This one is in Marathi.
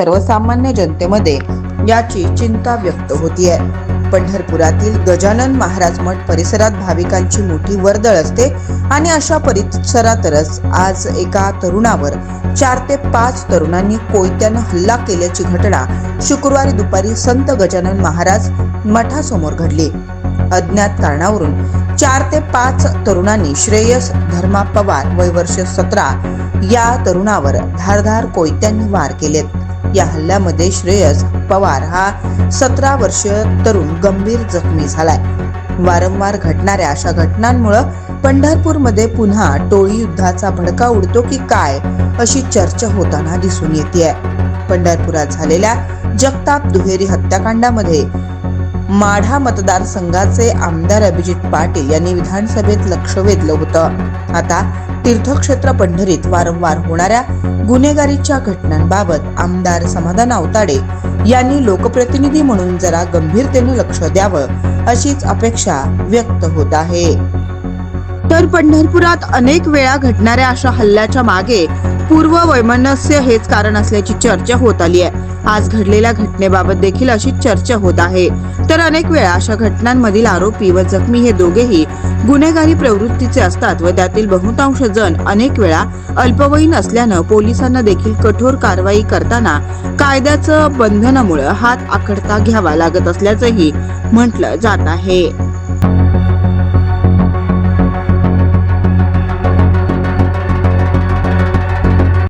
सर्वसामान्य जनतेमध्ये याची चिंता व्यक्त होतीये. पंढरपुरातील गजानन महाराज मठ परिसरात भाविकांची मोठी वर्दळ असते आणि अशा परिसरातच आज एका तरुणावर चार ते पाच तरुणांनी कोयत्यानं हल्ला केल्याची घटना शुक्रवारी दुपारी संत गजानन महाराज मठासमोर घडली. अज्ञात कारणावरून चार ते पाच तरुणांनी श्रेयस धर्मा पवार वय वर्ष सतरा या तरुणावर धारधार कोयत्यांनी वार केलेत. या हल्ल्यामध्ये श्रेयस पवार हा सतरा वर्ष तरुण गंभीर जखमी झालाय. वारंवार घडणाऱ्या अशा घटनांमुळं पंढरपूरमध्ये पुन्हा टोळी युद्धाचा भडका उडतो की काय अशी चर्चा होताना दिसून येते पंढरपुरात झालेल्या जगताप दुहेरी हत्याकांडामध्ये माढा मतदारसंघाचे आमदार अभिजित पाटील यांनी विधानसभेत लक्ष वेधलं होतं. आता तीर्थक्षेत्र पंढरीत वारंवार होणाऱ्या गुन्हेगारीच्या घटनांबाबत आमदार समाधान आवताडे यांनी लोकप्रतिनिधी म्हणून जरा गंभीरतेने लक्ष द्यावं अशीच अपेक्षा व्यक्त होत आहे. तर पंढरपुरात अनेक वेळा घडणाऱ्या अशा हल्ल्याच्या मागे पूर्व वैमनस्य हेच कारण असल्याची चर्चा होत आली आहे. आज घडलेल्या घटनेबाबत देखील अशी चर्चा होत आहे. तर अनेक वेळा अशा घटनांमधील आरोपी व जखमी हे दोघेही गुन्हेगारी प्रवृत्तीचे असतात व त्यातील बहुतांश जण अनेक वेळा अल्पवयीन असल्यानं पोलिसांना देखील कठोर कारवाई करताना कायद्याचं बंधनामुळे हात आखडता घ्यावा लागत असल्याचंही म्हटलं जात आहे.